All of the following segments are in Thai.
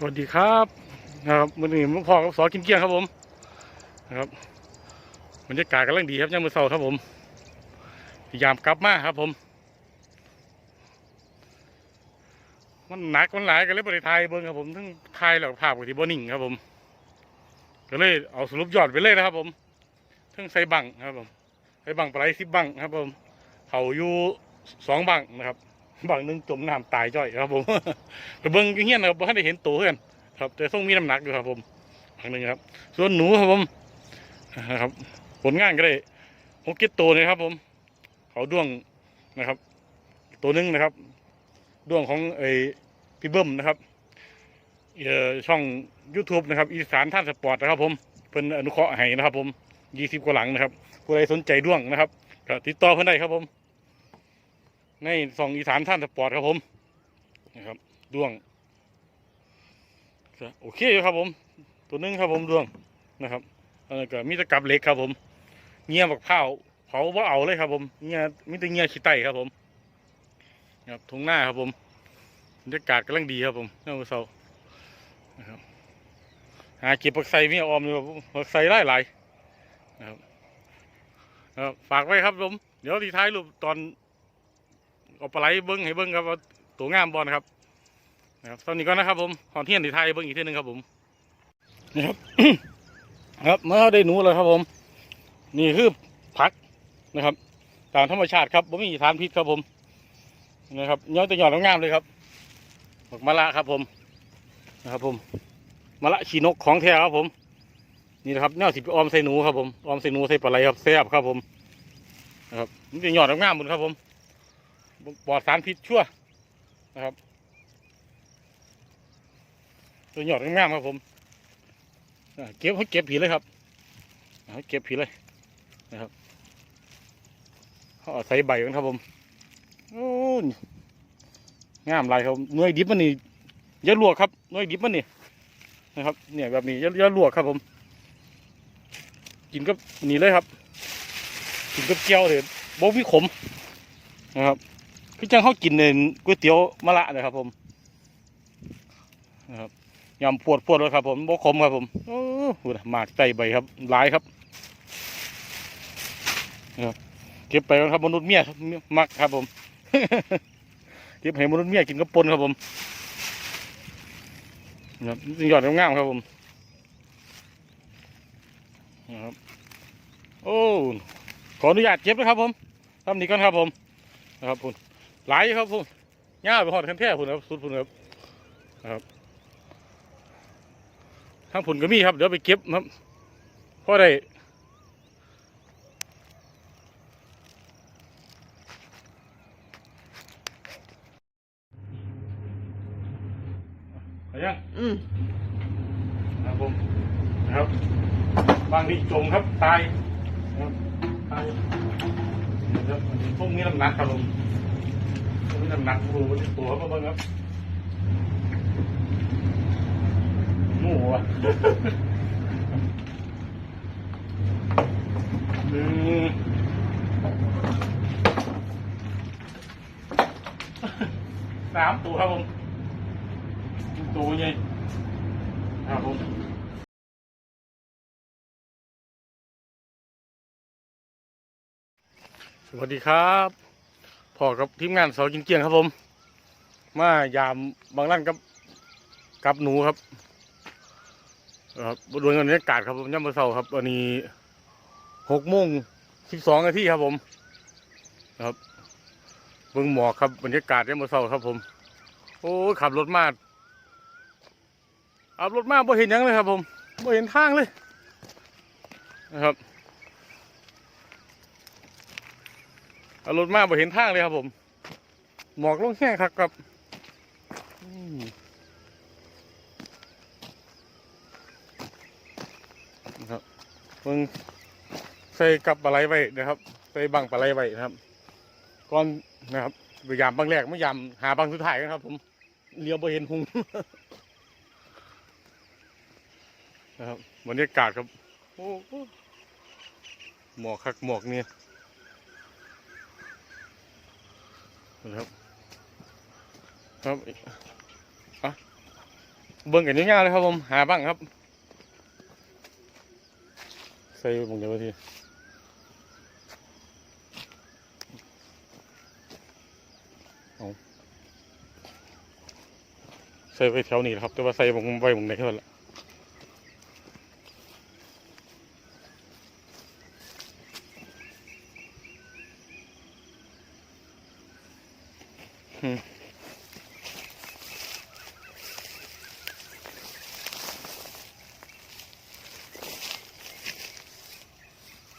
สวัสดีครับนะครับวันนี้ผมพ่อกับสอกินเกี้ยงครับผมนะครับบรรยากาศกำลังดีครับย่ามือเสาครับผมพยายามกลับมาครับผม มันหนักมันหลายกันเลยบริไทยเบิ้งครับผมทั้งไทยแล้วภาพกับที่บนิ่งครับผมก็เลยเอาสรุปยอดไปเลยนะครับ ผมทั้งใส่บังครับผมใส่บังปลายสิบบังครับผมเขาอยู่สองบังนะครับ บังหนึ่งจมน้ำตายจ้อยครับผมไปเบิ้งเงี้ยนะครับบ่ทันได้เห็นตัวเพื่อนครับแต่ต้องมีน้ำหนักอยู่ครับผมอันหนึ่งครับ ส่วนหนูครับผมนะครับ ผลงานก็ได้หกก็ดตัวเลยครับผม เขาด้วงนะครับ ตัวหนึงนะครับด้วงของไอ้พี่เบิ้มนะครับเอ่อช่อง YouTube นะครับ อีสานท่านสปอร์ตนะครับ ผมเพิ่นอนุเคราะห์ให้นะครับ ผมยี่สิบกว่าหลังนะครับผู้ใดสนใจด้วงนะครับติดต่อเพิ่อนได้ครับผม ในสองอีสานท่านสปอร์ตครับผมนะครับดวงโอเคอยู่ครับผม ตัวหนึงครับผมดวงนะครับแล้ก็มีตะกับเล็กครับผมเงี้ยบักเผาเผาว่าเอาเลยครับผมเงี้ยมีแต่เงี้ยขี้ไตครับผมครับทงหน้าครับผมบรรยากาศกำลังดีครับผมเมื่อเช้านะครับหาเก็บผักไส่มีออมอยู่ครับผมผักไส่หลายหลายนะครับครับฝากไว้ครับผม เดี๋ยวทีท้ายรูปตอน เอาปลาไหลเบิ้งให้เบิ้งครับว่าตัวงามบอลครับนะครับตอนนี้ก็นะครับผมขอเทียนที่ไทยเบิ้งอีกทีหนึงครับผมนี่ครับ ครับเมื่อได้หนูแล้วครับผม นี่คือผักนะครับ ตามธรรมชาติครับผมมีสารพิษครับผมนะครับย้อยตัวหยอดงามเลยครับบักมะละครับผมนะครับผมมะละชีนกของแท้ครับผม นี่นะครับแนวสิบออมใส่หนูครับผมออมใส่หนูใส่ปลาไหลครับแซ่บครับผมนะครับนี่จะหยอดงามหมดครับผม ปลอดสารพิษชั่วนะครับ ตัวหยอดงามๆครับผมเก็บให้เก็บผีเลยครับอ่าเก็บผีเลยนะครับเขาใส่ใบกันครับผมโอ้ยงามลายครับหน่วยดิบมันนี่ย่าลวกครับหน่วยดิบมันนี่นะครับ เนี่ยแบบนี้ย่าอย่าลวกครับผม กินกับนี่เลยครับกินกับเกี๊ยวเลยบ่มีขมนะครับ คือจังเขากินในก๋วยเตี๋ยวมะละนะครับผมนะครับยำปวดปวดเลยครับผมบกขมครับผมโอ้โหหมากไตใบครับหลายครับนะครับ เก็บไปครับมนุษย์เมียมักครับผมเก็บให้มนุษย์เมียกินกับปนครับผมนะครับยอดงามครับผมนะครับโอ้ขออนุญาตเก็บนะครับผมทำนี้ก่อนครับผมนะครับผม หลายอยู่ครับพุ่นย่าไปหอดคันแท้พุ่นครับสุดพุ่นครับนะครับทางพุ่นก็มีครับ เดี๋ยวไปเก็บครับเพราะได้ไปยังอืมครับผมนะครับ บางทีจมครับ ตายนะครับ ตายนะครับอันนี้พวกมีน้ำหนักครับผมมี น้ำหนักดูบนตัวเขาบ้างครับหมูอะนึ่สามตัวครับผมตัวใหญ่ครับผมสวัสดีครับ พอกับทีมงานเสากินเกียงครับผม มายามบางร้านกับกับหนูครับครับบนบรรยากาศครับผมย่ำมือเสาครับวันนี้หกโมงสิบสองนาทีครับผมครับเบิ่งหมอกครับบรรยากาศย่ำมือเสาครับผม โอ้ขับรถมาขับรถมาบ่เห็นยังเลยครับผมบ่เห็นทางเลยนะครับ เอา รถมาบ่เห็นทางเลยครับผม หมอกลงแห้งครับครับอืมนะครับเพิ่งใส่กับปลาไหลไว้นะครับ ใส่บังปลาไหลไว้นะครับ ก่อนนะครับพยายามบังแรกไม่ยามหาบังสุดท้ายกันครับ ผมเลี้ยวบ่เห็นหุงนะครับบรรยากาศครับ โอ้โหหมอกคักหมอกเนี่ย นะครับครับอะเบิ่งกันยาวๆเลยครับผมหาบ้างครับ ใส่ผมเดียวทีเอาใส่ไปแถวนี้แหละครับ แต่ว่าใส่ผมไว้ผมไหนเท่านั้น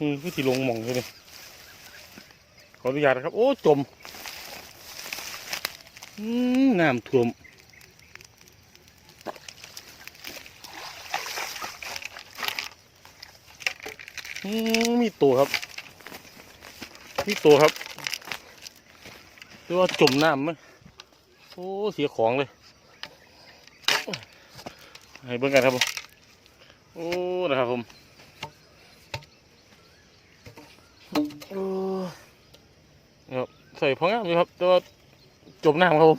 อืมคือที่ลงหมองเลยขออนุญาตนะครับ โอ้จมอืมน้ำท่วมอืมมีตัวครับ มีตัวครับเรียกว่าจมน้ำไหมโอ้เสียของเลย ให้เบิ่งกันครับผม โอ้ นะครับผม โอ้ ครับใส่พองามอยู่ครับแต่ว่าจมน้ำครับผม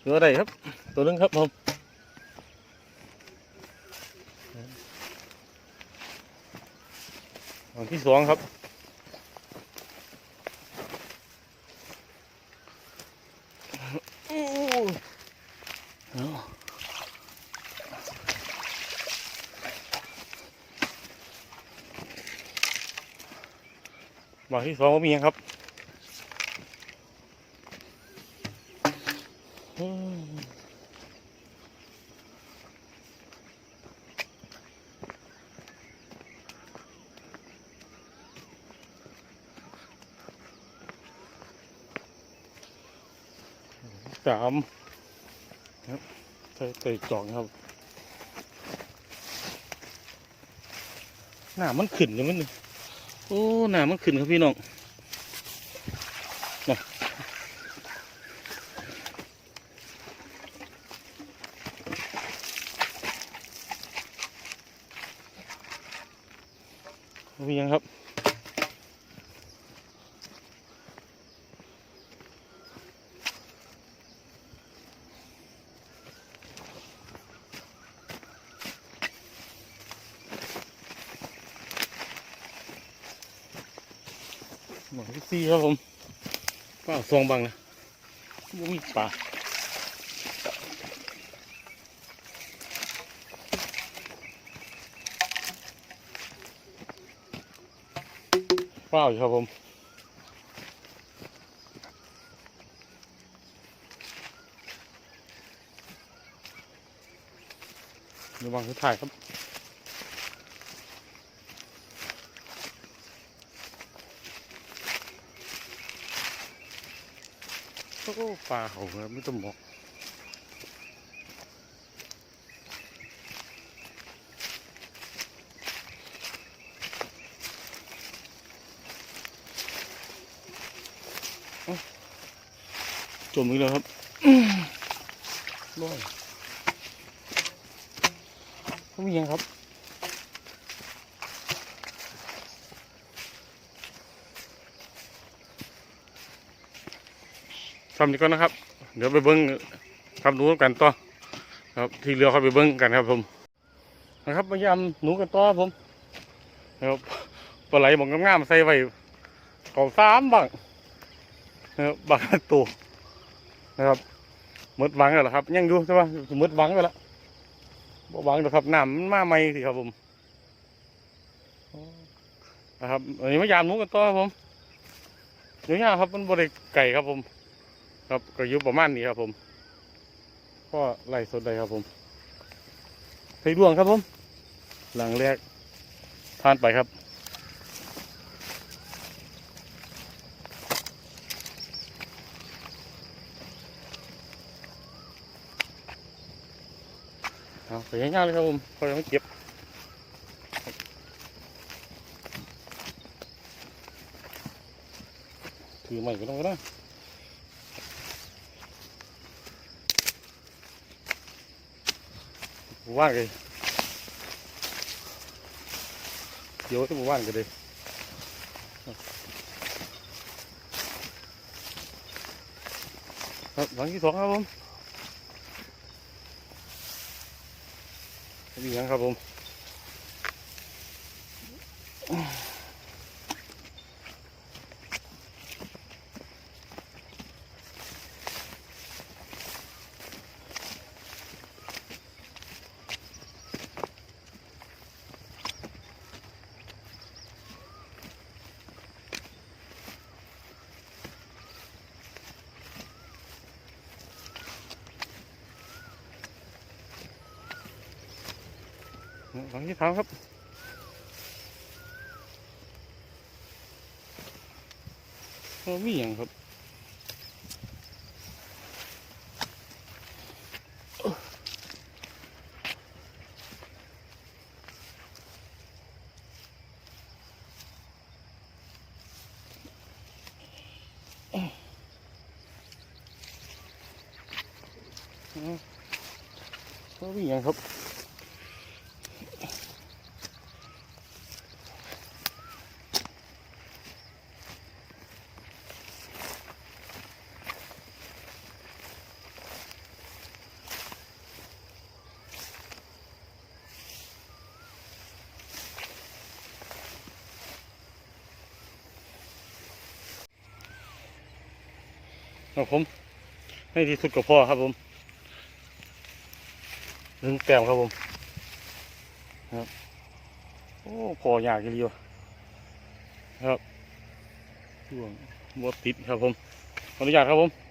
เหลืออะไรครับ ตัวนึงครับผมอันที่สองครับอู้เอา บางที่สองก็มีครับอืมสามครับใส่ใส่จองครับหน้ามันขึ้นเลยมันนี่ โอ้หน้ามันขึ้นครับพี่น้องน่ะมียังครับ หมอที่สี่ครับผมป้าซองบังนะบ่มีปลาเปล่าอยู่ครับผมระวังที่ถ่ายครับ โอ้ปลาเขาครับไม่ต้องบอกจมอีกแล้วครับร้อยเขามียังครับ ทำดีก่อนนะครับ เดี๋ยวไปเบิ้งครับหนูกันต่อครับที่เรือเขาไปเบิ้งกันครับผมนะครับพยายามหนูกันต่อผมนะครับปลาไหลหมองงามๆใส่ไว้เขาสามบ้างนะครับบางตัวนะครับหมดหวังแล้วครับ ยังอยู่ใช่ปะหมดหวังไปแล้วบ่หวังเดี๋ยวครับน้ำมันมาใหม่สิครับผมนะครับอันนี้พยายามหนูกันต่อครับผมเดี๋ยวยากครับมันบริไก่ครับผม ครับก็อยู่ประมาณนี้ครับผมก็ไล่สดได้ครับผมไผ่วงครับผม หลังแรกทานไปครับเอาไปง่ายๆเลยครับผมคอยมาเก็บถือใหม่ก็ต้องก็ได้ มู่างเลยเดี๋ยวที่ผมว่างกันเลยหลังที่สองครับผมมีอย่งครับผม หลังที่สาครับโอ้มีอย่างครับโอ้มีอย่างครับ ครับผมในที่สุดก็พอครับผมหนึ่งแต้มครับผมครับโอ้พออยากเดียวครับช่วงบติดครับผมขออนุญาตครับผม